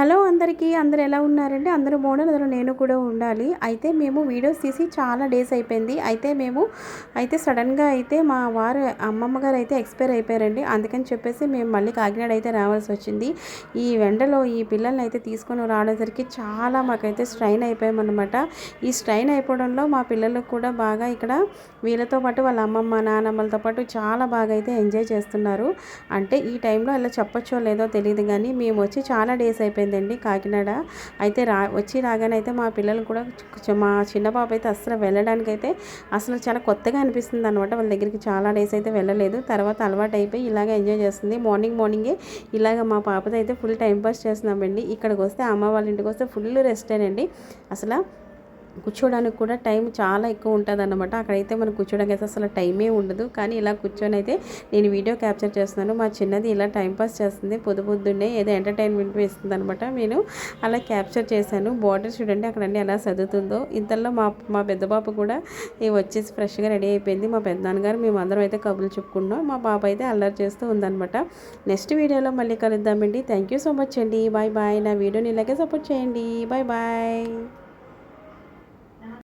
Hello అందరికీ అందరు ఎలా ఉన్నారండి? అందరూ బాగున్నారు? అందరూ నేను కూడా ఉండాలి. అయితే మేము వీడియోస్ తీసి చాలా డేస్ అయిపోయింది. అయితే మేము అయితే సడన్గా అయితే మా వారు అమ్మమ్మ గారు అయితే ఎక్స్పైర్ అయిపోయారండి. అందుకని చెప్పేసి మేము మళ్ళీ కాకినాడ అయితే రావాల్సి వచ్చింది. ఈ వెండలో ఈ పిల్లల్ని అయితే తీసుకొని రావడానికి చాలా మాకైతే స్ట్రైన్ అయిపోయామన్నమాట. ఈ స్ట్రైన్ అయిపోవడంలో మా పిల్లలకు కూడా బాగా ఇక్కడ వీళ్ళతో పాటు వాళ్ళ అమ్మమ్మ నానమ్మలతో పాటు చాలా బాగా అయితే ఎంజాయ్ చేస్తున్నారు. అంటే ఈ టైంలో అలా చెప్పొచ్చో లేదో తెలియదు కానీ మేము వచ్చి చాలా డేస్ అయిపోయింది. అయిపోయిందండి కాకినాడ. అయితే రా వచ్చి రాగానే అయితే మా పిల్లలు కూడా మా చిన్న పాప అయితే అసలు వెళ్ళడానికి అయితే అసలు చాలా కొత్తగా అనిపిస్తుంది అనమాట వాళ్ళ దగ్గరికి చాలా డేస్ అయితే వెళ్ళలేదు. తర్వాత అలవాటు అయిపోయి ఇలాగ ఎంజాయ్ చేస్తుంది. మార్నింగ్ మార్నింగే ఇలాగ మా పాపతో అయితే ఫుల్ టైం పాస్ చేస్తున్నామండి. ఇక్కడికి వస్తే అమ్మ వాళ్ళ ఇంటికి వస్తే ఫుల్ రెస్టేనండి. అసలు కూర్చోడానికి కూడా టైం చాలా ఎక్కువ ఉంటుంది అనమాట అక్కడైతే మనం కూర్చోడానికి అయితే అసలు టైమే ఉండదు. కానీ ఇలా కూర్చొని అయితే నేను వీడియో క్యాప్చర్ చేస్తున్నాను. మా చిన్నది ఇలా టైంపాస్ చేస్తుంది. పొద్దు పొద్దున్నే ఏదో ఎంటర్టైన్మెంట్ ఇస్తుంది అనమాట నేను అలా క్యాప్చర్ చేశాను. బార్డర్ చూడండి అక్కడండి ఎలా చదువుతుందో ఇంతలో మా మా పెద్ద బాబు కూడా వచ్చేసి ఫ్రెష్గా రెడీ అయిపోయింది. మా పెద్దనాన్నగారు మేము అయితే కబుర్లు చెప్పుకున్నాం మా పాప అయితే అల్లరి చేస్తూ ఉందనమాట నెక్స్ట్ వీడియోలో మళ్ళీ కలుద్దామండి. థ్యాంక్ యూ సో మచ్ అండి. Bye bye. నా వీడియోని ఇలాగే సపోర్ట్ చేయండి. Bye bye.